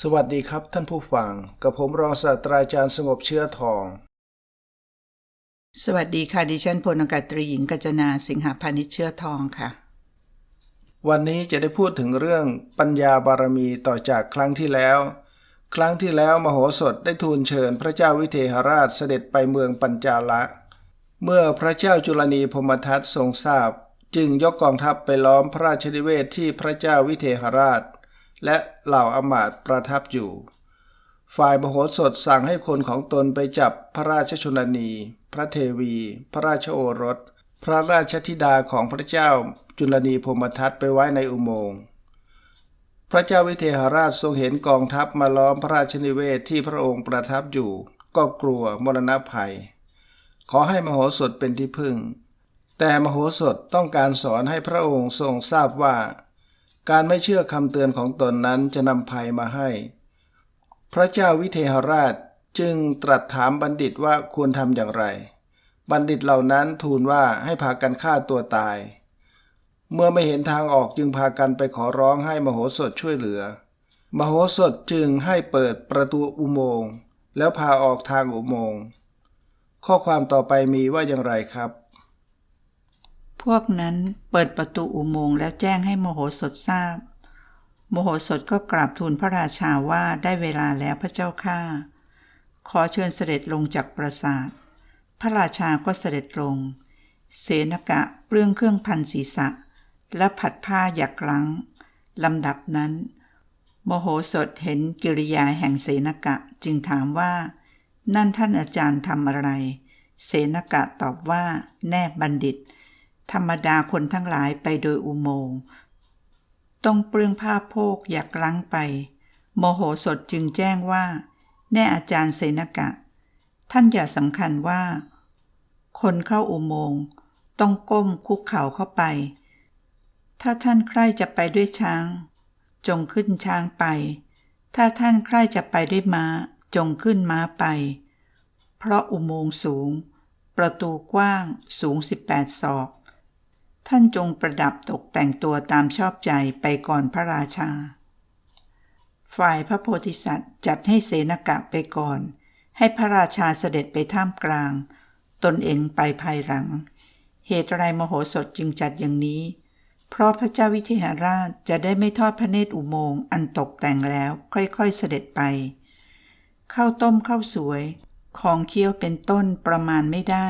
สวัสดีครับท่านผู้ฟัง กับผมรองศาสตราจารย์สงบเชื้อทอง สวัสดีค่ะ ดิฉันพลอากาศตรีหญิงกัญจนาสิงหาพานิชเชื้อทองค่ะ วันนี้จะได้พูดถึงเรื่องปัญญาบารมีต่อจากครั้งที่แล้ว ครั้งที่แล้วมโหสถได้ทูลเชิญพระเจ้าวิเทหราชเสด็จไปเมืองปัญจาละ เมื่อพระเจ้าจุลนีพรหมทัตทรงทราบ จึงยกกองทัพไปล้อมพระราชนิเวศที่พระเจ้าวิเทหราช และเหล่าอมาตประทับอยู่ ฝ่ายมโหสถสั่งให้คนของตนไปจับพระราชชนนี พระเทวี พระราชโอรส พระราชธิดาของพระเจ้าจุลนีพรมทัตไปไว้ในอุโมงค์พระเจ้าวิเทหราชทรงเห็นกองทัพมาล้อมพระราชนิเวศที่พระองค์ประทับอยู่ ก็กลัวมรณภัย ขอให้มโหสถเป็นที่พึ่ง แต่มโหสถต้องการสอนให้พระองค์ทรงทราบว่า การไม่เชื่อคำเตือนของตนนั้นจะนำภัยมาให้ พระเจ้าวิเทหราชจึงตรัสถามบัณฑิตว่าควรทำอย่างไร บัณฑิตเหล่านั้นทูลว่าให้พากันฆ่าตัวตาย เมื่อไม่เห็นทางออกจึงพากันไปขอร้องให้มโหสถช่วยเหลือ มโหสถจึงให้เปิดประตูอุโมงค์แล้วพาออกทางอุโมงค์ข้อความต่อไปมีว่าอย่างไรครับ พวกนั้นเปิดประตูอุโมงค์แล้วแจ้งให้โมโหสถทราบ โมโหสถก็กราบทูลพระราชาว่าได้เวลาแล้วพระเจ้าข้าขอเชิญเสด็จลงจากปราสาท พระราชาก็เสด็จลง เสนกะเปลื้องเครื่องพันศีรษะ และผัดผ้าหยักลังลำดับนั้น โมโหสถเห็นกิริยาแห่งเสนกะจึงถามว่า นั่นท่านอาจารย์ทำอะไร เสนกะตอบว่า แน่บัณฑิต ธรรมดาคนทั้งหลายไปโดยอุโมงค์ต้องเปลื้องผ้าโพกอยากล้างไป โมโหสถจึงแจ้งว่า แน่อาจารย์เสนกะ ท่านอย่าสำคัญว่า คนเข้าอุโมงค์ต้องก้มคุกเข่าเข้าไป ถ้าท่านใคร่จะไปด้วยช้าง จงขึ้นช้างไป ถ้าท่านใคร่จะไปด้วยม้า จงขึ้นม้าไป เพราะอุโมงค์สูง ประตูกว้างสูง 18 ศอก ท่านจงประดับตกแต่งตัวตามชอบใจไปก่อนพระราชา ฝ่ายพระโพธิสัตว์จัดให้เสนกะไปก่อน ให้พระราชาเสด็จไปท่ามกลาง ตนเองไปภายหลัง เหตุไรมโหสถจึงจัดอย่างนี้ เพราะพระเจ้าวิเทหราชจะได้ไม่ทอดพระเนตรอุโมงค์อันตกแต่งแล้วค่อยๆเสด็จไป ข้าวต้มข้าวสวย ของเคี้ยวเป็นต้นประมาณไม่ได้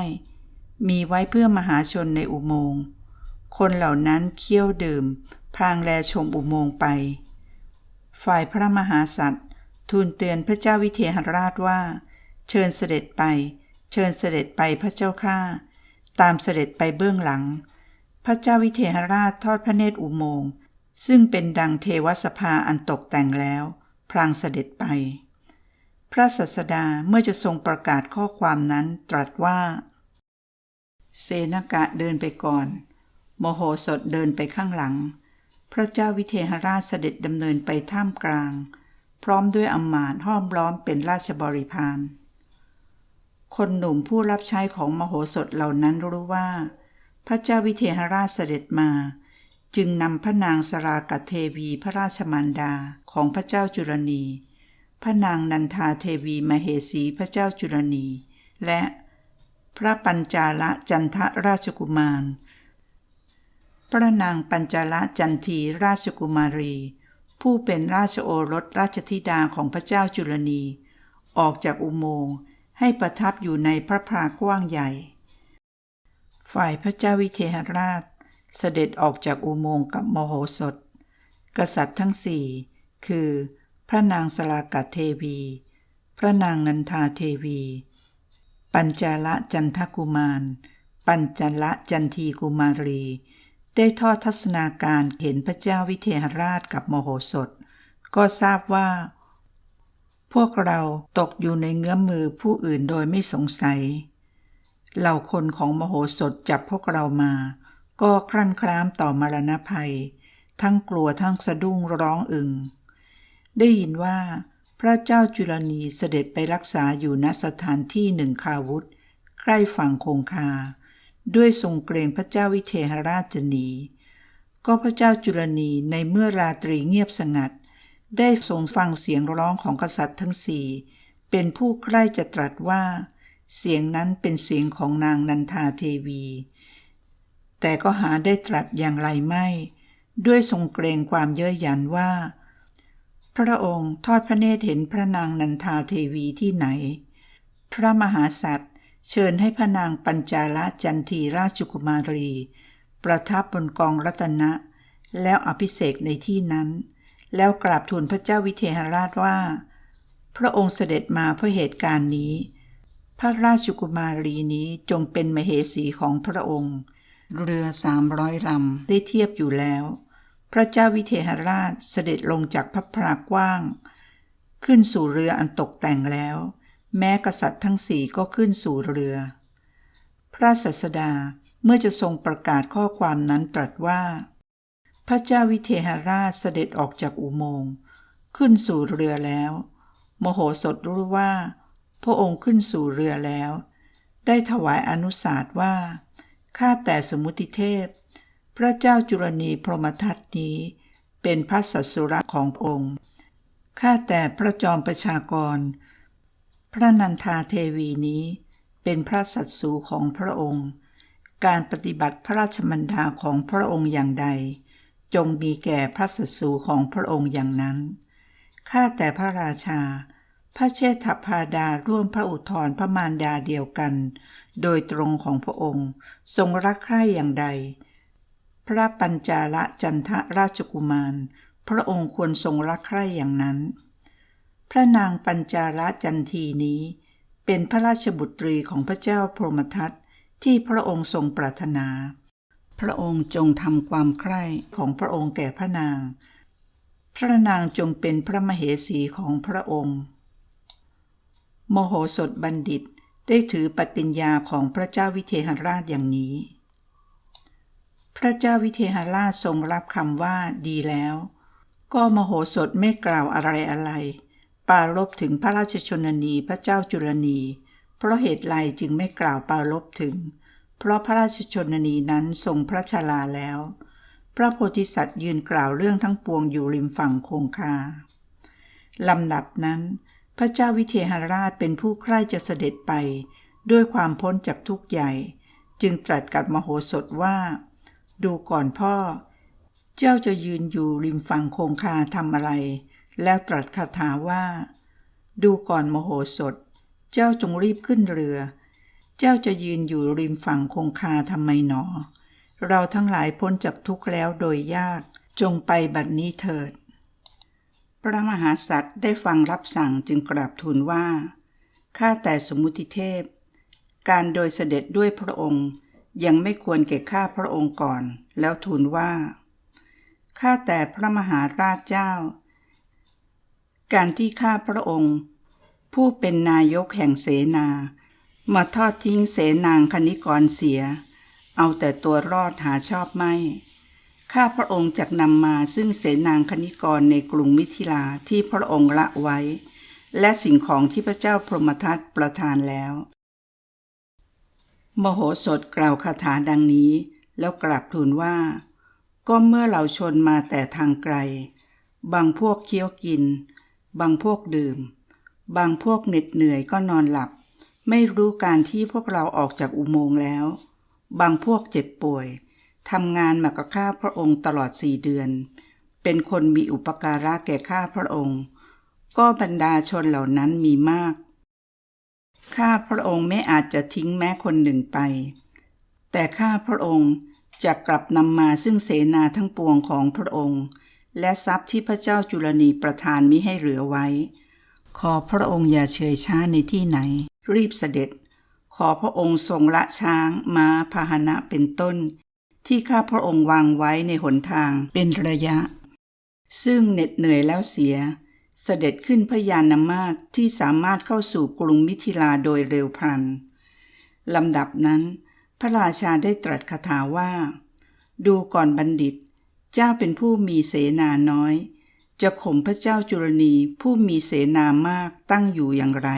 มีไว้เพื่อมหาชนในอุโมงค์ คนเหล่านั้นเคี้ยวดื่ม พลางแลชมอุโมงค์ไป ฝ่ายพระมหาสัตว์ ทูลเตือนพระเจ้าวิเทหราชว่า เชิญเสด็จไป เชิญเสด็จไปพระเจ้าข้าตามเสด็จไปเบื้องหลัง พระเจ้าวิเทหราชทอดพระเนตรอุโมงค์ซึ่งเป็นดังเทวสภาอันตกแต่งแล้ว พลางเสด็จไป พระสัสดาเมื่อจะทรงประกาศข้อความนั้นตรัสว่า เสนกะเดินไปก่อน โมโหสถเดินไปข้างหลัง พระเจ้าวิเทหราชเสด็จดำเนินไปท่ามกลาง พร้อมด้วยอำมาตย์ห้อมล้อมเป็นราชบริพารคนหนุ่มผู้รับใช้ของมโหสถเหล่านั้นรู้ว่า พระเจ้าวิเทหราชเสด็จมา จึงนำพระนางสรากเทวีพระราชมารดาของพระเจ้าจุลนี พระนางนันทาเทวีมเหสีพระเจ้าจุลนี และพระปัญจาละจันทราชกุมาร พระนางปัญจละจันทีราชกุมารี ผู้เป็นราชโอรสราชธิดาของพระเจ้าจุลนี ออกจากอุโมงค์ให้ประทับอยู่ในพระพรากว้างใหญ่ ฝ่ายพระเจ้าวิเทหราช เสด็จออกจากอุโมงค์กับมโหสถ กษัตริย์ทั้งสี่คือ พระนางสลากาเทวี พระนางนันทาเทวี ปัญจาละจันทกุมาร ปัญจละจันทีกุมารี ได้ทอดทัศนาการเห็นพระเจ้าวิเทหราชกับโมโหสถ ก็ทราบว่า พวกเราตกอยู่ในเงื้อมมือผู้อื่นโดยไม่สงสัย เหล่าคนของมโหสถจับพวกเรามา ก็ครั่นครามต่อมรณภัย ทั้งกลัวทั้งสะดุ้งร้องอึง ได้ยินว่า พระเจ้าจุลนีเสด็จไปรักษาอยู่ณสถานที่หนึ่งคาวุธ ใกล้ฝั่งคงคา ด้วยทรงเกรงพระเจ้าวิเทหราชจะหนี ก็พระเจ้าจุลนีในเมื่อราตรีเงียบสงัด ได้ทรงฟังเสียงร้องของกษัตริย์ทั้งสี่เป็นผู้ใกล้จะตรัสว่า เสียงนั้นเป็นเสียงของนางนันทาเทวี แต่ก็หาได้ตรัสอย่างไรไม่ ด้วยทรงเกรงความเย้ยหยันว่า พระองค์ทอดพระเนตรเห็นพระนางนันทาเทวีที่ไหน พระมหาสัตว เชิญให้พระนางปัญจาลจันทีราชกุมารี ประทับบนกองรัตนะ แล้วอภิเษกในที่นั้น แล้วกราบทูลพระเจ้าวิเทหราชว่า พระองค์เสด็จมาเพื่อเหตุการณ์นี้ พระราชกุมารีนี้จงเป็นมเหสีของพระองค์ เรือสามร้อยลำได้เทียบอยู่แล้ว พระเจ้าวิเทหราชเสด็จลงจากพระพรากว้าง ขึ้นสู่เรืออันตกแต่งแล้ว แม้กษัตริย์ทั้งสี่ก็ขึ้นสู่เรือ พระศาสดาเมื่อจะทรงประกาศข้อความนั้นตรัสว่า พระเจ้าวิเทหราชเสด็จออกจากอุโมงค์ ขึ้นสู่เรือแล้วโมโหสถรู้ว่า พระองค์ขึ้นสู่เรือแล้ว ได้ถวายอนุสาสว่าข้าแต่สมุติเทพ พระเจ้าจุลนีพรหมทัตนี้ เป็นพระสัสสุระขององค์ข้าแต่พระจอมประชากร พระนันทาเทวีนี้เป็นพระสัตสูของพระองค์ การปฏิบัติพระราชมันดาของพระองค์อย่างใด จงมีแก่พระสัตสูของพระองค์อย่างนั้น ข้าแต่พระราชา พระเชษฐพาดาร่วมพระอุทธรพระมารดาเดียวกัน โดยตรงของพระองค์ทรงรักใคร่อย่างใด พระปัญจาลจันทราชกุมาร พระองค์ควรทรงรักใคร่อย่างนั้น พระนางปัญจาลจันทีนี้ เป็นพระราชบุตรีของพระเจ้าพรหมทัตที่พระองค์ทรงปรารถนา พระองค์จงทำความใคร่ของพระองค์แก่พระนาง พระนางจงเป็นพระมเหสีของพระองค์ โมโหสถบัณฑิตได้ถือปฏิญญาของพระเจ้าวิเทหราชอย่างนี้ พระเจ้าวิเทหราชทรงรับคำว่าดีแล้ว ก็มโหสถไม่กล่าวอะไรอะไร ปารบถึงพระราชชนนีพระเจ้าจุลนี เพราะเหตุไรจึงไม่กล่าวปารบถึง เพราะพระราชชนนีนั้นทรงพระชราแล้ว พระโพธิสัตว์ยืนกล่าวเรื่องทั้งปวงอยู่ริมฝั่งคงคาลำดับนั้น พระเจ้าวิเทหราชเป็นผู้ใคร่จะเสด็จไป ด้วยความพ้นจากทุกข์ใหญ่ จึงตรัสกับมโหสถว่า ดูก่อนพ่อ เจ้าจะยืนอยู่ริมฝั่งคงคาทำอะไร แล้วตรัสคาถาว่า ดูก่อนมโหสถ เจ้าจงรีบขึ้นเรือ เจ้าจะยืนอยู่ริมฝั่งคงคาทำไมหนอ เราทั้งหลายพ้นจากทุกข์แล้วโดยยาก จงไปบัดนี้เถิด พระมหาสัตว์ได้ฟังรับสั่งจึงกราบทูลว่า ข้าแต่สมุติเทพ การโดยเสด็จด้วยพระองค์ ยังไม่ควรแก่ข้าพระองค์ก่อน แล้วทูลว่า ข้าแต่พระมหาราชเจ้า การที่ข้าพระองค์ ผู้เป็นนายกแห่งเสนา มาทอดทิ้งเสนางคณิกรเสีย เอาแต่ตัวรอดหาชอบไม่ ข้าพระองค์จักนำมาซึ่งเสนางคณิกรในกรุงมิถิลาที่พระองค์ละไว้ และสิ่งของที่พระเจ้าพรหมทัตประทานแล้ว มโหสถกล่าวคาถาดังนี้ แล้วกราบทูลว่า ก็เมื่อเราชนมาแต่ทางไกล บางพวกเคี้ยวกิน บางพวกดื่ม บางพวกเหน็ดเหนื่อยก็นอนหลับ ไม่รู้การที่พวกเราออกจากอุโมงค์แล้ว บางพวกเจ็บป่วยทำงานมากับข้าพระองค์ตลอดสี่เดือน เป็นคนมีอุปการะแก่ข้าพระองค์ ก็บรรดาชนเหล่านั้นมีมาก ข้าพระองค์ไม่อาจจะทิ้งแม้คนหนึ่งไป แต่ข้าพระองค์จะกลับนำมาซึ่งเสนาทั้งปวงของพระองค์ และทรัพย์ที่พระเจ้าจุลนีประทานมิให้เหลือไว้ ขอพระองค์อย่าเฉยช้าในที่ไหน รีบเสด็จ ขอพระองค์ทรงละช้างม้าพาหนะเป็นต้น ที่ข้าพระองค์วางไว้ในหนทางเป็นระยะ ซึ่งเหน็ดเหนื่อยแล้วเสีย เสด็จขึ้นพยานามาศที่สามารถเข้าสู่กรุงมิถิลาโดยเร็วพลันลำดับนั้น พระราชาได้ตรัสคาถาว่า ดูก่อนบัณฑิต เจ้าเป็นผู้มีเสนาน้อย จะข่มพระเจ้าจุลนีผู้มีเสนามากตั้งอยู่อย่างไร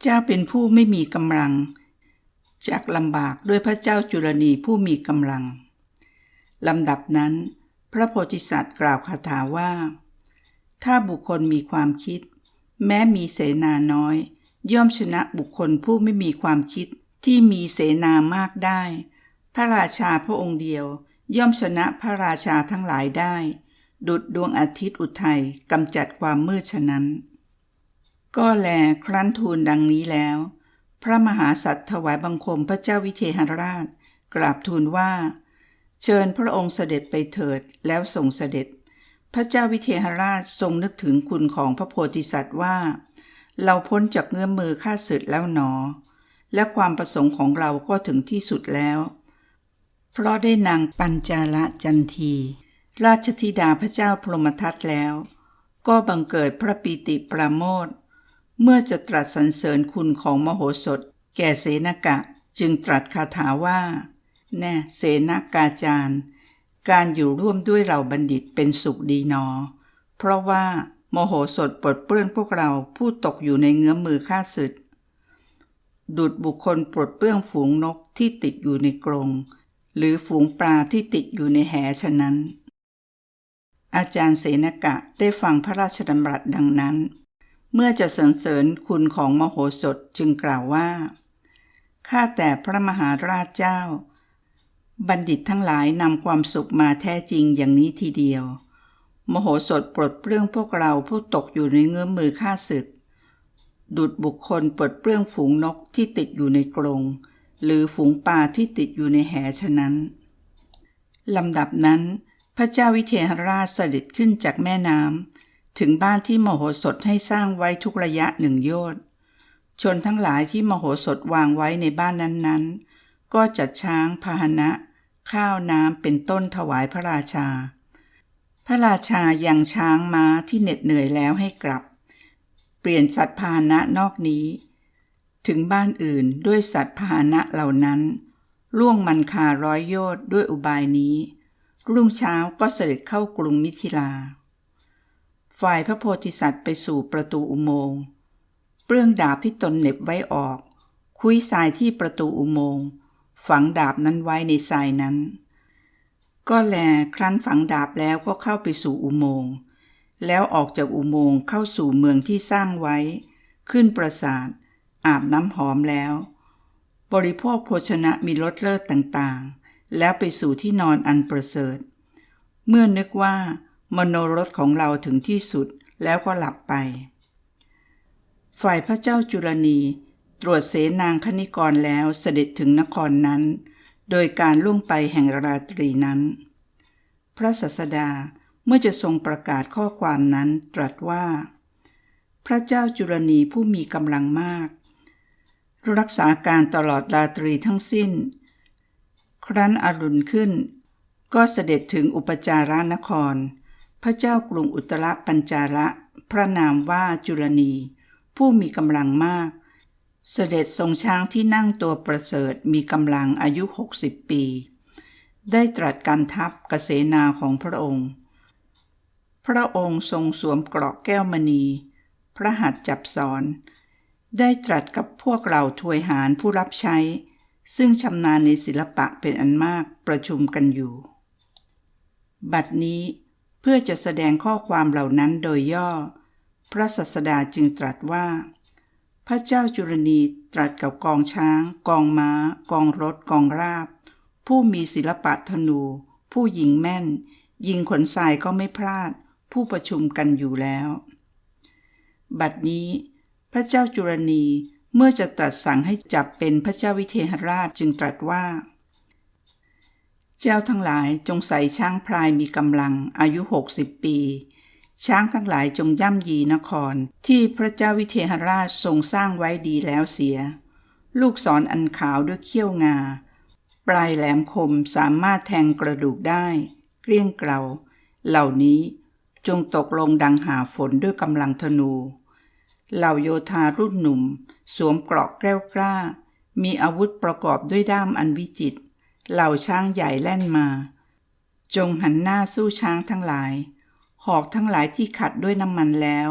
เจ้าเป็นผู้ไม่มีกำลัง จากลำบากด้วยพระเจ้าจุลนีผู้มีกำลังลำดับนั้น พระโพธิสัตว์กล่าวคาถาว่า ถ้าบุคคลมีความคิด แม้มีเสนาน้อย ย่อมชนะบุคคลผู้ไม่มีความคิดที่มีเสนามากได้ พระราชาพระองค์เดียว ย่อมชนะพระราชาทั้งหลายได้ ดุดดวงอาทิตย์อุทัยกำจัดความมืดฉะนั้น ก็แลครั้นทูลดังนี้แล้ว พระมหาสัตว์ถวายบังคมพระเจ้าวิเทหราช กราบทูลว่า เชิญพระองค์เสด็จไปเถิดแล้วทรงเสด็จ พระเจ้าวิเทหราชทรงนึกถึงคุณของพระโพธิสัตว์ว่า เราพ้นจากเงื้อมมือข้าศึกแล้วหนอ และความประสงค์ของเราก็ถึงที่สุดแล้ว เพราะได้นางปัญจาละจันที ราชธิดาพระเจ้าพรหมทัตแล้ว ก็บังเกิดพระปีติปราโมทเมื่อจะตรัสสรรเสริญคุณของมโหสถ แก่เสนกะจึงตรัสคาถาว่า แน่เสนากาจารย์ การอยู่ร่วมด้วยเราบัณฑิตเป็นสุขดีนอ เพราะว่าโมโหสถปลดเปลื้องพวกเราผู้ตกอยู่ในเงื้อมมือข้าศึกดุดบุคคลปลดเปลื้องฝูงนกที่ติดอยู่ในกรง หรือฝูงปลาที่ติดอยู่ในแหฉะนั้น อาจารย์เสนกะได้ฟังพระราชดำรัสดังนั้น เมื่อจะสรรเสริญคุณของมโหสถจึงกล่าวว่า ข้าแต่พระมหาราชเจ้า บัณฑิตทั้งหลายนำความสุขมาแท้จริงอย่างนี้ทีเดียว มโหสถปลดเปลื้องพวกเราผู้ตกอยู่ในเงื้อมมือข้าศึก ดุดบุคคลปลดเปลื้องฝูงนกที่ติดอยู่ในกรง หรือฝูงปลาที่ติดอยู่ในแหฉะนั้นลำดับนั้น พระเจ้าวิเทหราชเสด็จขึ้นจากแม่น้ำถึงบ้านที่มโหสถให้สร้างไว้ทุกระยะหนึ่งโยชน์ชนทั้งหลายที่มโหสถวางไว้ในบ้านนั้นๆ ก็จัดช้างพาหนะ ข้าวน้ำเป็นต้นถวายพระราชา พระราชายังช้างม้าที่เหน็ดเหนื่อยแล้วให้กลับ เปลี่ยนสัตว์พาหนะนอกนี้ ถึงบ้านอื่นด้วยสัตว์พาหนะเหล่านั้น ล่วงมันคาร้อยโยชน์ด้วยอุบายนี้ รุ่งเช้าก็เสด็จเข้ากรุงมิถิลา ฝ่ายพระโพธิสัตว์ไปสู่ประตูอุโมงค์เปลื้องดาบที่ตนเหน็บไว้ออก คุยทรายที่ประตูอุโมงค์ฝังดาบนั้นไว้ในทรายนั้น ก็แลครั้นฝังดาบแล้วก็เข้าไปสู่อุโมงค์แล้วออกจากอุโมงค์เข้าสู่เมืองที่สร้างไว้ ขึ้นปราสาท อาบน้ำหอมแล้ว บริโภคโภชนะมีรสเลิศต่างๆ แล้วไปสู่ที่นอนอันประเสริฐ เมื่อนึกว่ามโนรสของเราถึงที่สุดแล้วก็หลับไป ฝ่ายพระเจ้าจุลนีตรวจเสนางคณิกรแล้วเสด็จถึงนครนั้น โดยการล่วงไปแห่งราตรีนั้น พระสัสดาเมื่อจะทรงประกาศข้อความนั้นตรัสว่า พระเจ้าจุลนีผู้มีกำลังมาก รักษาการตลอดราตรีทั้งสิ้น ครั้นอรุณขึ้น ก็เสด็จถึงอุปจารานคร พระเจ้ากรุงอุตรปัญจาระพระนามว่าจุลนี ผู้มีกำลังมาก เสด็จทรงช้างที่นั่งตัวประเสริฐมีกำลังอายุ 60 ปี ได้ตรัสการทัพกเสนาของพระองค์ พระองค์ทรงสวมเกราะแก้วมณี พระหัตถ์จับสอน ได้ตรัสกับพวกเราทวยหารผู้รับใช้ ซึ่งชำนาญในศิลปะเป็นอันมากประชุมกันอยู่ บัดนี้เพื่อจะแสดงข้อความเหล่านั้นโดยย่อ พระสัสดาจึงตรัสว่า พระเจ้าจุลนีตรัสกับกองช้าง กองม้า กองรถ กองราบ ผู้มีศิลปะธนู ผู้ยิงแม่น ยิงขนทรายก็ไม่พลาด ผู้ประชุมกันอยู่แล้ว บัดนี้ พระเจ้าจุลนีเมื่อจะตรัสสั่งให้จับเป็นพระเจ้าวิเทหราชจึงตรัสว่า เจ้าทั้งหลายจงใส่ช้างพลายมีกำลังอายุหกสิบปี ช้างทั้งหลายจงย่ำยีนคร ที่พระเจ้าวิเทหราชทรงสร้างไว้ดีแล้วเสีย ลูกศรออันขาวด้วยเขี้ยวงา ปลายแหลมคมสามารถแทงกระดูกได้ เกลี้ยงเกลาเหล่านี้จงตกลงดังหาฝนด้วยกำลังธนู เหล่าโยธารุ่นหนุ่ม สวมเกราะแกล้วกล้า มีอาวุธประกอบด้วยด้ามอันวิจิตรเหล่าช้างใหญ่แล่นมา จงหันหน้าสู้ช้างทั้งหลาย หอกทั้งหลายที่ขัดด้วยน้ำมันแล้ว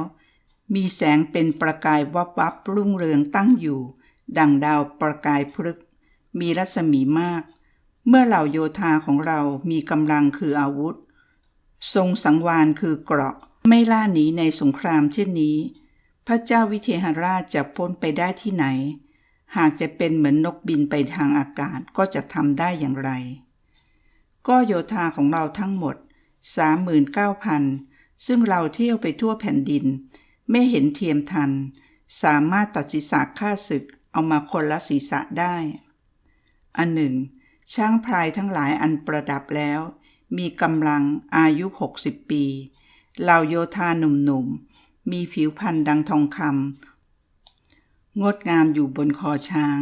มีแสงเป็นประกายวับวับรุ่งเรืองตั้งอยู่ ดังดาวประกายพฤกมีรัศมีมาก เมื่อเหล่าโยธาของเรามีกำลังคืออาวุธ ทรงสังวานคือเกราะไม่ล่าหนีในสงครามเช่นนี้ พระเจ้าวิเทหราชจะพ้นไปได้ที่ไหน หากจะเป็นเหมือนนกบินไปทางอากาศก็จะทำได้อย่างไร ก็โยธาของเราทั้งหมด 39,000 ซึ่งเราเที่ยวไปทั่วแผ่นดิน ไม่เห็นเทียมทัน สามารถตัดศีรษะฆ่าศึกเอามาคนละศีรษะได้ อันหนึ่งช้างพลายทั้งหลายอันประดับแล้ว มีกำลังอายุ 60 ปี เหล่าโยธาหนุ่มๆ มีผิวพรรณดังทองคำงดงามอยู่บนคอช้าง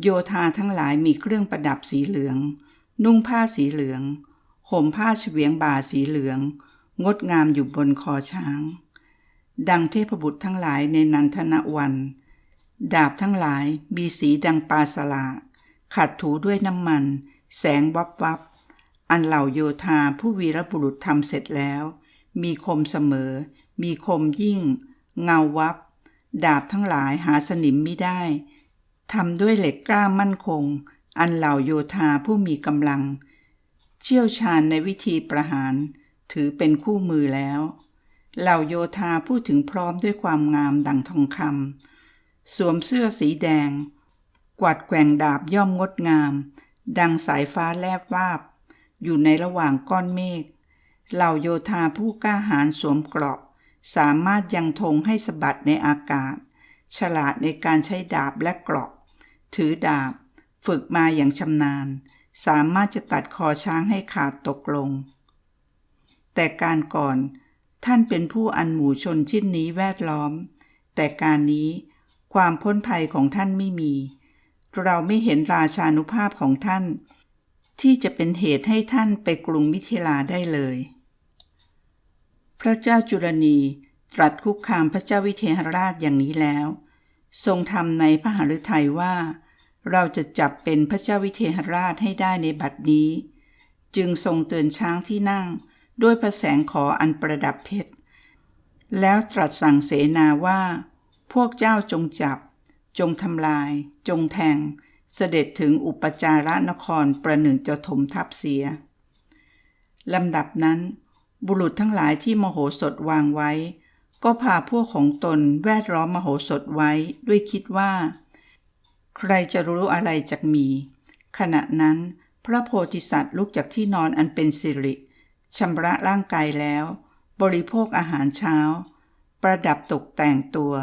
โยธาทั้งหลายมีเครื่องประดับสีเหลือง นุ่งผ้าสีเหลือง ห่มผ้าเฉวียงบ่าสีเหลือง งดงามอยู่บนคอช้าง ดังเทพบุตรทั้งหลายในนันทนวัน ดาบทั้งหลายมีสีดังปลาสลาขัดถูด้วยน้ำมัน แสงวับวับอันเหล่าโยธาผู้วีรบุรุษทำเสร็จแล้ว มีคมเสมอ มีคมยิ่ง เงาวับ ดาบทั้งหลายหาสนิมไม่ได้ทำด้วยเหล็กกล้ามั่นคง อันเหล่าโยธาผู้มีกำลัง เชี่ยวชาญในวิธีประหาร ถือเป็นคู่มือแล้ว เหล่าโยธาพูดถึงพร้อมด้วยความงามดังทองคำสวมเสื้อสีแดง กวัดแกว่งดาบย่อมงดงาม ดังสายฟ้าแลบวาบ อยู่ในระหว่างก้อนเมฆเหล่าโยธาผู้กล้าหาญสวมเกราะ สามารถยังธงให้สะบัดในอากาศ ฉลาดในการใช้ดาบและกราะถือดาบ ฝึกมาอย่างชำนาญ สามารถจะตัดคอช้างให้ขาดตกลง แต่การก่อนท่านเป็นผู้อันหมู่ชนชิ้นนี้แวดล้อม แต่การนี้ความพ้นภัยของท่านไม่มี เราไม่เห็นราชานุภาพของท่าน ที่จะเป็นเหตุให้ท่านไปกรุงมิถิลาได้เลย พระเจ้าจุลนีตรัสคุกคามพระเจ้าวิเทหราชอย่างนี้แล้ว ทรงทำในพระหฤทัยว่า เราจะจับเป็นพระเจ้าวิเทหราชให้ได้ในบัดนี้ จึงทรงเตือนช้างที่นั่งด้วยพระแสงขออันประดับเพชร แล้วตรัสสั่งเสนาว่า พวกเจ้าจงจับ จงทำลาย จงแทง เสด็จถึงอุปจารนครประหนึ่งจะถมทับเสียลำดับนั้น บุรุษทั้งหลายที่มโหสถวางไว้ ก็พาพวกของตนแวดล้อมมโหสถไว้ด้วยคิดว่า ใครจะรู้อะไรจากมี ขณะนั้น พระโพธิสัตว์ลุกจากที่นอนอันเป็นสิริชำระร่างกายแล้ว บริโภคอาหารเช้า ประดับตกแต่งตัว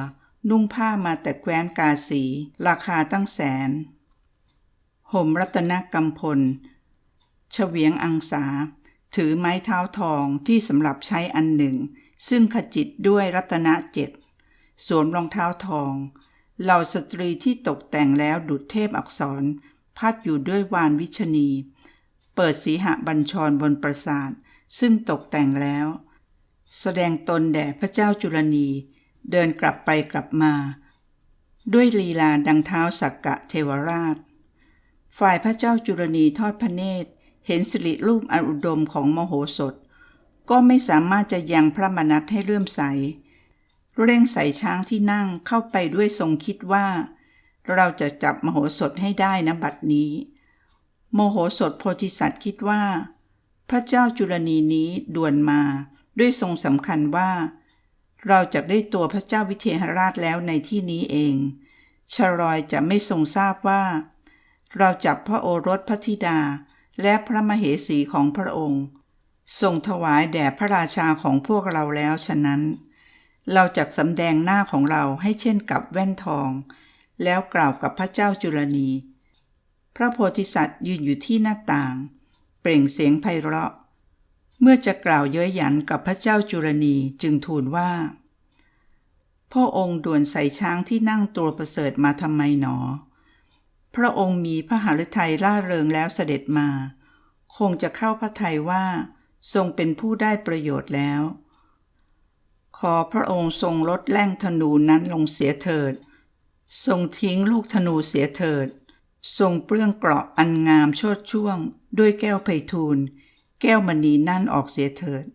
นุ่งผ้ามาแต่แคว้นกาสี ราคาตั้งแสน ห่มรัตนกำพลเฉวียงอังสา ถือไม้เท้าทองที่สำหรับใช้อันหนึ่ง ซึ่งขจิตด้วยรัตนเจ็ดสวมรองเท้าทอง เหล่าสตรีที่ตกแต่งแล้วดุจเทพอักษร พัดอยู่ด้วยวานวิชนี เปิดสีหบัญชรบนปราสาท ซึ่งตกแต่งแล้ว แสดงตนแด่พระเจ้าจุลนี เดินกลับไปกลับมา ด้วยลีลาดังเท้าสักกะเทวราช ฝ่ายพระเจ้าจุลนีทอดพระเนตร เห็นสิริรูปอันอุดมของมโหสถ ก็ไม่สามารถจะยังพระมนัตให้เลื่อมใส เร่งใส่ช้างที่นั่งเข้าไปด้วยทรงคิดว่า เราจะจับมโหสถให้ได้นะบัดนี้ โมโหสถโพธิสัตว์คิดว่า พระเจ้าจุลนีนี้ด่วนมาด้วยทรงสำคัญว่า เราจะได้ตัวพระเจ้าวิเทหราชแล้วในที่นี้เองชรอยจะไม่ทรงทราบว่า เราจับพระโอรสพระธิดา และพระมเหสีของพระองค์ส่งถวายแด่พระราชาของพวกเราแล้วฉะนั้น เราจะสำแดงหน้าของเราให้เช่นกับแว่นทอง แล้วกล่าวกับพระเจ้าจุลนี พระโพธิสัตว์ยืนอยู่ที่หน้าต่าง เปล่งเสียงไพเราะ เมื่อจะกล่าวเย้ยหยันกับพระเจ้าจุลนีจึงทูลว่าพ่อองค์ด่วนใส่ช้างที่นั่งตัวประเสริฐมาทำไมหนอ พระองค์มีพระหฤทัยล่าเริงแล้วเสด็จมา คงจะเข้าพระทัยว่า ทรงเป็นผู้ได้ประโยชน์แล้ว ขอพระองค์ทรงลดแล่งธนูนั้นลงเสียเถิด ทรงทิ้งลูกธนูเสียเถิด ทรงเปลื้องเกราะอันงามโชดช่วง ด้วยแก้วไพทูลแก้วมณีนั่นออกเสียเถิด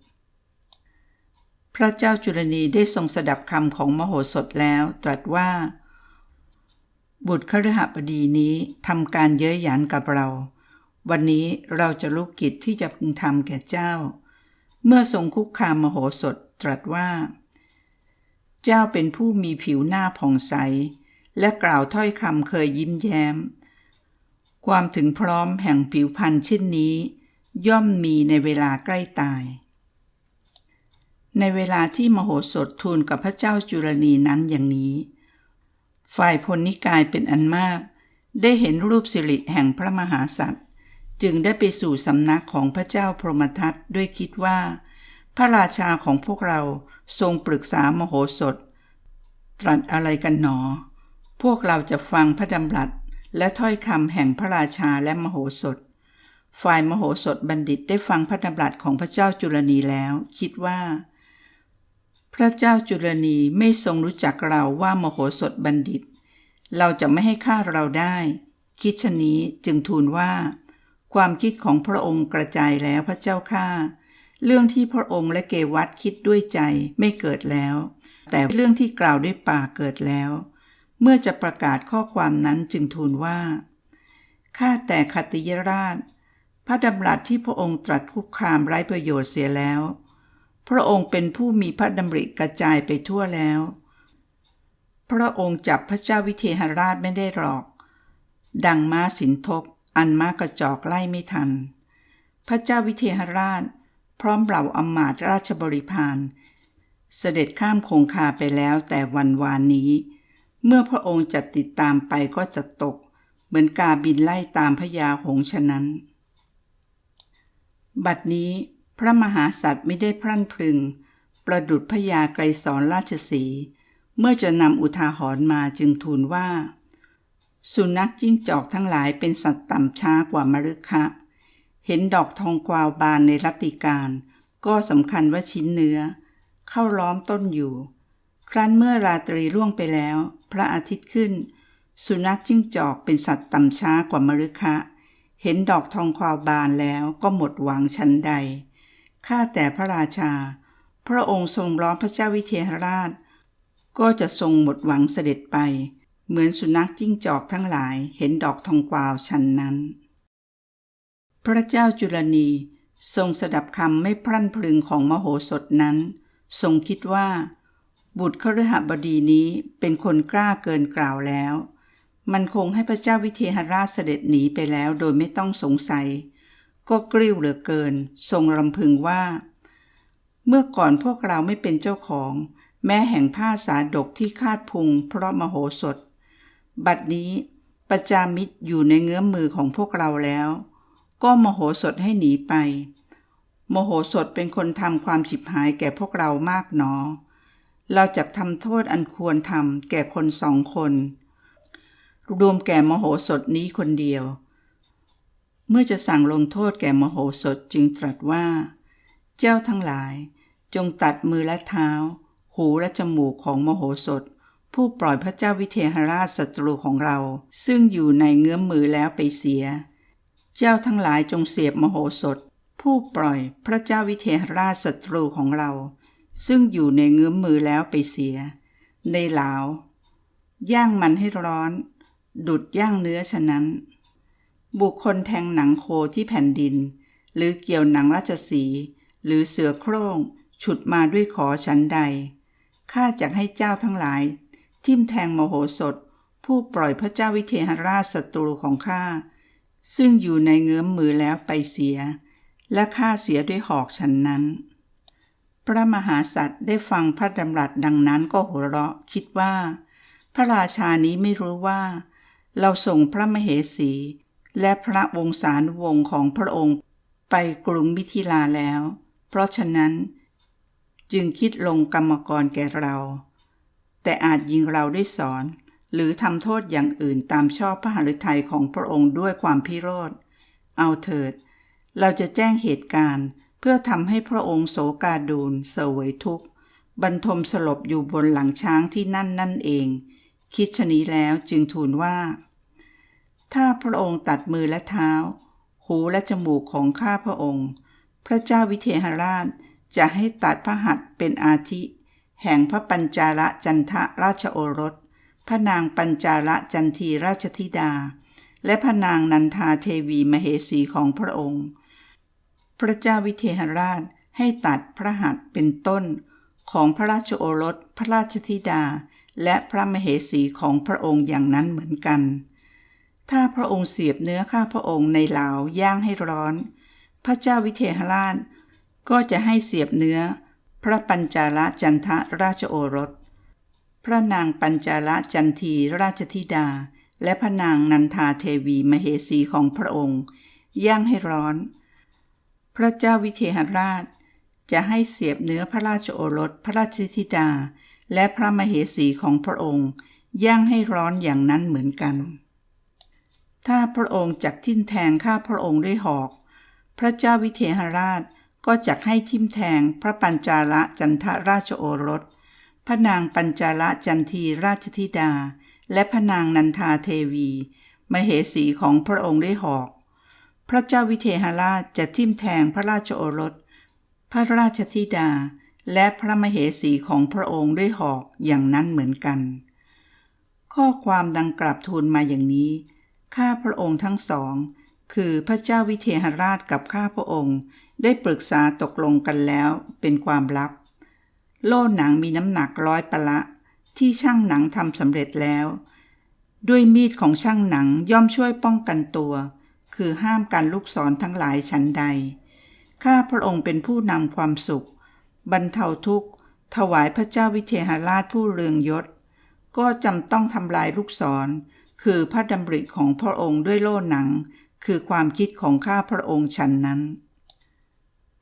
พระเจ้าจุลนีได้ทรงสดับคำของมโหสถแล้วตรัสว่า บุตรคฤหบดีนี้ทำการเย้ยหยันกับเรา วันนี้เราจะลุกกิจที่จะพึงทำแก่เจ้า เมื่อทรงคุกคามมโหสถตรัสว่า เจ้าเป็นผู้มีผิวหน้าผ่องใส และกล่าวถ้อยคำเคยยิ้มแย้ม ความถึงพร้อมแห่งผิวพรรณเช่นนี้ ย่อมมีในเวลาใกล้ตาย ในเวลาที่มโหสถทูลกับพระเจ้าจุลนีนั้นอย่างนี้ ฝ่ายพลนิกายเป็นอันมาก ได้เห็นรูปสิริแห่งพระมหาสัตว์ จึงได้ไปสู่สำนักของพระเจ้าพรหมทัตด้วยคิดว่า พระราชาของพวกเราทรงปรึกษามโหสถ ตรัสอะไรกันหนอ พวกเราจะฟังพระดำรัสและถ้อยคำแห่งพระราชาและมโหสถ ฝ่ายมโหสถบัณฑิตได้ฟังพระดำรัสของพระเจ้าจุลนีแล้ว คิดว่า พระเจ้าจุลนีไม่ทรงรู้จักเราว่ามโหสถบัณฑิต เราจะไม่ให้ค่าเราได้ คิดชะนี้จึงทูลว่า ความคิดของพระองค์กระจายแล้วพระเจ้าข้าเรื่องที่พระองค์และเกวัตคิดด้วยใจไม่เกิดแล้ว แต่เรื่องที่กล่าวด้วยปากเกิดแล้ว เมื่อจะประกาศข้อความนั้นจึงทูลว่าข้าแต่คติยราช พระดำรัสที่พระองค์ตรัสคุกคามไร้ประโยชน์เสียแล้ว พระองค์เป็นผู้มีพระดำริกระจายไปทั่วแล้ว พระองค์จับพระเจ้าวิเทหราชไม่ได้หรอก ดังม้าสินทบอันม้ากระจอกไล่ไม่ทัน พระเจ้าวิเทหราช พร้อมเหล่าอมาตราชบริพารเสด็จข้ามคงคาไปแล้วแต่วันวานนี้ เมื่อพระองค์จะติดตามไปก็จะตก เหมือนกาบินไล่ตามพญาหงฉะนั้น บัดนี้ พระมหาสัตว์ไม่ได้พรั่นพรึง ประดุดพญาไกรสอนราชสีเมื่อจะนำอุทาหรณ์มาจึงทูลว่า สุนัขจิ้งจอกทั้งหลายเป็นสัตว์ต่ำช้ากว่ามฤคะเห็นดอกทองกวาวบานในรัติการ ก็สำคัญว่าชิ้นเนื้อ เข้าล้อมต้นอยู่ ครั้นเมื่อราตรีล่วงไปแล้ว พระอาทิตย์ขึ้น สุนัขจิ้งจอกเป็นสัตว์ต่ำช้ากว่ามฤคะ เห็นดอกทองกวาวบานแล้วก็หมดหวังชั้นใด ข้าแต่พระราชา พระองค์ทรงล้อมพระเจ้าวิเทหราช ก็จะทรงหมดหวังเสด็จไป เหมือนสุนัขจิ้งจอกทั้งหลายเห็นดอกทองกวาวชันนั้น พระเจ้าจุลนีทรงสดับคำไม่พรั่นพรึงของมโหสถนั้น ทรงคิดว่า บุตรขฤหบดีนี้เป็นคนกล้าเกินกล่าวแล้ว มันคงให้พระเจ้าวิเทหราชเสด็จหนีไปแล้วโดยไม่ต้องสงสัย ก็กริ้วเหลือเกิน ทรงรำพึงว่า เมื่อก่อนพวกเราไม่เป็นเจ้าของ แม้แห่งผ้าสาดกที่คาดพุง เพราะมโหสถ บัดนี้ประจามิตรอยู่ในเงื้อมมือของพวกเราแล้ว ก็มโหสถให้หนีไปมโหสถเป็นคนทำความฉิบหายแก่พวกเรามากหนอ เราจะทำโทษอันควรทำแก่คนสองคน รวมแก่มโหสถนี้คนเดียว เมื่อจะสั่งลงโทษแก่มโหสถจึงตรัสว่า เจ้าทั้งหลาย จงตัดมือและเท้า หูและจมูกของมโหสถ ผู้ปล่อยพระเจ้าวิเทหราชศัตรูของเรา ซึ่งอยู่ในเงื้อมมือแล้วไปเสีย เจ้าทั้งหลายจงเสียบมโหสถ ผู้ปล่อยพระเจ้าวิเทหราชศัตรูของเรา ซึ่งอยู่ในเงื้อมมือแล้วไปเสีย ในหลาวย่างมันให้ร้อน ดุดย่างเนื้อฉะนั้น บุคคลแทงหนังโคที่แผ่นดิน หรือเกี่ยวหนังราชสี หรือเสือโคร่ง ฉุดมาด้วยขอชั้นใด ข้าจะให้เจ้าทั้งหลาย ทิ่มแทงโมโหสถ ผู้ปล่อยพระเจ้าวิเทหราชศัตรูของข้า ซึ่งอยู่ในเงื้อมมือแล้วไปเสีย และข้าเสียด้วยหอกฉันนั้น พระมหาสัตว์ได้ฟังพระดำรัสดังนั้นก็หัวเราะคิดว่า พระราชานี้ไม่รู้ว่า เราส่งพระมเหสี และพระวงศานุวงศ์ของพระองค์ไปกรุงมิถิลาแล้ว เพราะฉะนั้น จึงคิดลงกรรมกรแก่เรา แต่อาจยิงเราด้วยสอน หรือทำโทษอย่างอื่นตามชอบพระหฤทัยของพระองค์ด้วยความพิโรธ เอาเถิด เราจะแจ้งเหตุการณ์เพื่อทำให้พระองค์โสกาดูลเสวยทุกข์บรรทมสลบอยู่บนหลังช้างที่นั่นนั่นเอง คิดชนี้แล้วจึงทูลว่า ถ้าพระองค์ตัดมือและเท้า หูและจมูกของข้าพระองค์ พระเจ้าวิเทหราชจะให้ตัดพระหัตถ์เป็นอาทิ แห่งพระปัญจาละจันทะราชโอรส พระนางปัญจาละจันทีราชธิดา และพระนางนันทาเทวีมเหสีของพระองค์ พระเจ้าวิเทหราชให้ตัดพระหัตถ์เป็นต้น ของพระราชโอรส พระราชธิดา และพระมเหสีของพระองค์อย่างนั้นเหมือนกัน ถ้าพระองค์เสียบเนื้อข้าพระองค์ในเหลาย่างให้ร้อน พระเจ้าวิเทหราช ก็จะให้เสียบเนื้อ พระปัญจาลจันทราชโอรส พระนางปัญจาลจันทีราชธิดา และพระนางนันทาเทวีมเหสีของพระองค์ ย่างให้ร้อน พระเจ้าวิเทหราช จะให้เสียบเนื้อพระราชโอรส พระราชธิดา และพระมเหสีของพระองค์ ย่างให้ร้อนอย่างนั้นเหมือนกัน ถ้าพระองค์จักทิ่มแทงข้าพระองค์ด้วยหอก พระเจ้าวิเทหราชก็จักให้ทิ่มแทงพระปัญจาลจันทราชโอรส พระนางปัญจาลจันทีราชธิดา และพระนางนันทาเทวี มเหสีของพระองค์ด้วยหอก พระเจ้าวิเทหราชจะทิ่มแทงพระราชโอรส พระราชธิดา และพระมเหสีของพระองค์ด้วยหอกอย่างนั้นเหมือนกัน ข้อความดังกลับทูลมาอย่างนี้ ข้าพระองค์ทั้งสอง คือพระเจ้าวิเทหราชกับข้าพระองค์ ได้ปรึกษาตกลงกันแล้วเป็นความลับ โล่หนังมีน้ำหนักร้อยปะละ ที่ช่างหนังทำสำเร็จแล้ว ด้วยมีดของช่างหนังย่อมช่วยป้องกันตัว คือห้ามการลูกศรทั้งหลายชั้นใด ข้าพระองค์เป็นผู้นำความสุข บรรเทาทุกข์ ถวายพระเจ้าวิเทหราชผู้เรืองยศ ก็จำต้องทำลายลูกศร คือพระดำริของพระองค์ด้วยโล่หนัง คือความคิดของข้าพระองค์ฉันนั้น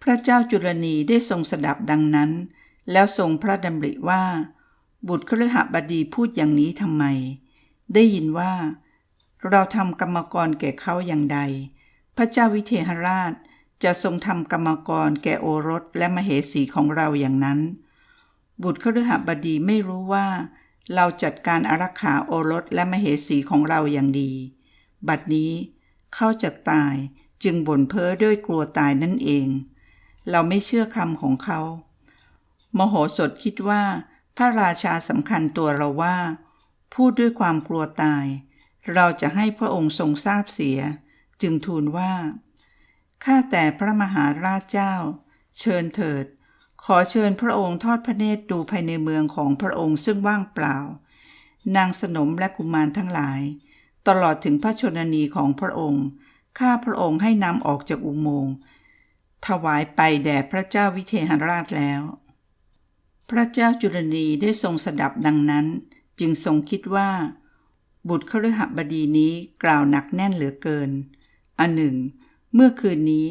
พระเจ้าจุลนีได้ทรงสดับดังนั้น แล้วทรงพระดำริว่า บุตรคฤหบดีพูดอย่างนี้ทำไม ได้ยินว่า เราทำกรรมกรแก่เขาอย่างใด พระเจ้าวิเทหราชจะทรงทำกรรมกรแก่โอรสและมเหสีของเราอย่างนั้น บุตรคฤหบดีไม่รู้ว่า เราจัดการอารักขาโอรสและมเหสีของเราอย่างดี บัดนี้เข้าจะตายจึงบ่นเพ้อด้วยกลัวตายนั่นเอง เราไม่เชื่อคำของเขา มโหสถคิดว่า พระราชาสำคัญตัวเราว่า พูดด้วยความกลัวตาย เราจะให้พระองค์ทรงทราบเสีย จึงทูลว่า ข้าแต่พระมหาราชเจ้า เชิญเถิด ขอเชิญพระองค์ทอดพระเนตรดูภายในเมืองของพระองค์ซึ่งว่างเปล่า นางสนมและกุมารทั้งหลาย ตลอดถึงพระชนนีของพระองค์ ข้าพระองค์ให้นำออกจากอุโมงค์ถวายไปแด่พระเจ้าวิเทหราชแล้ว พระเจ้าจุลนีได้ทรงสดับดังนั้น จึงทรงคิดว่า บุตรคฤหบดีนี้กล่าวหนักแน่นเหลือเกิน อันหนึ่ง เมื่อคืนนี้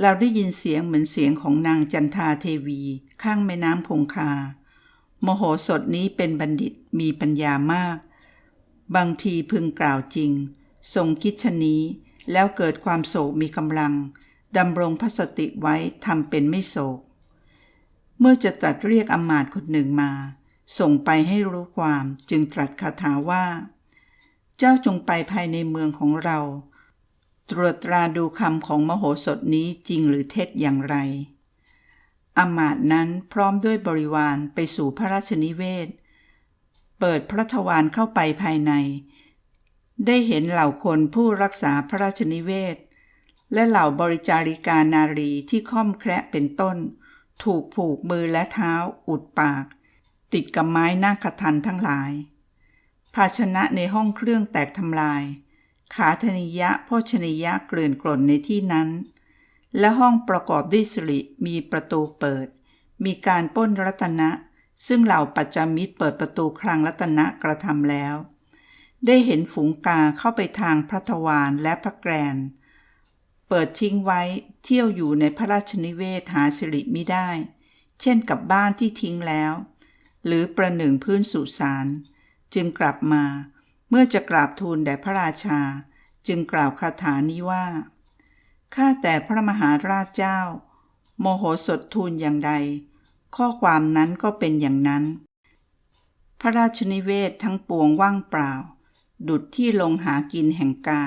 เราได้ยินเสียงเหมือนเสียงของนางจันทาเทวี ข้างแม่น้ำคงคามโหสถนี้เป็นบัณฑิตมีปัญญามาก บางทีพึงกล่าวจริง ทรงคิดชะนี้ แล้วเกิดความโศกมีกำลังดำรงพระสติไว้ทำเป็นไม่โศก เมื่อจะตรัสเรียกอำมาตย์คนหนึ่งมา ส่งไปให้รู้ความจึงตรัสคาถาว่า เจ้าจงไปภายในเมืองของเรา ตรวจตราดูคำของมโหสถนี้จริงหรือเท็จอย่างไรอมาตนั้นพร้อมด้วยบริวารไปสู่พระราชนิเวศ เปิดพระทวารเข้าไปภายใน ได้เห็นเหล่าคนผู้รักษาพระราชนิเวศ และเหล่าบริจาริกานารีที่ค่อมแคระเป็นต้น ถูกผูกมือและเท้า อุดปาก ติดกับไม้นาขทันทั้งหลาย ภาชนะในห้องเครื่องแตกทำลาย ขาธนิยะโภชนิยะเกลื่อนกล่นในที่นั้น และห้องประกอบด้วยสิริมีประตูเปิด มีการป้นรัตนะ ซึ่งเหล่าปัจจามิตรเปิดประตูคลังรัตนะกระทำแล้ว ได้เห็นฝูงกาเข้าไปทางพระทวารและพระแกรน เปิดทิ้งไว้เที่ยวอยู่ในพระราชนิเวศหาสิริไม่ได้ เช่นกับบ้านที่ทิ้งแล้ว หรือประหนึ่งพื้นสุสานจึงกลับมา เมื่อจะกราบทูลแด่พระราชา จึงกล่าวคาถานี้ว่า ข้าแต่พระมหาราชเจ้า โมโหสดทูลอย่างใด ข้อความนั้นก็เป็นอย่างนั้น พระราชนิเวศทั้งปวงว่างเปล่า ดุดที่ลงหากินแห่งกา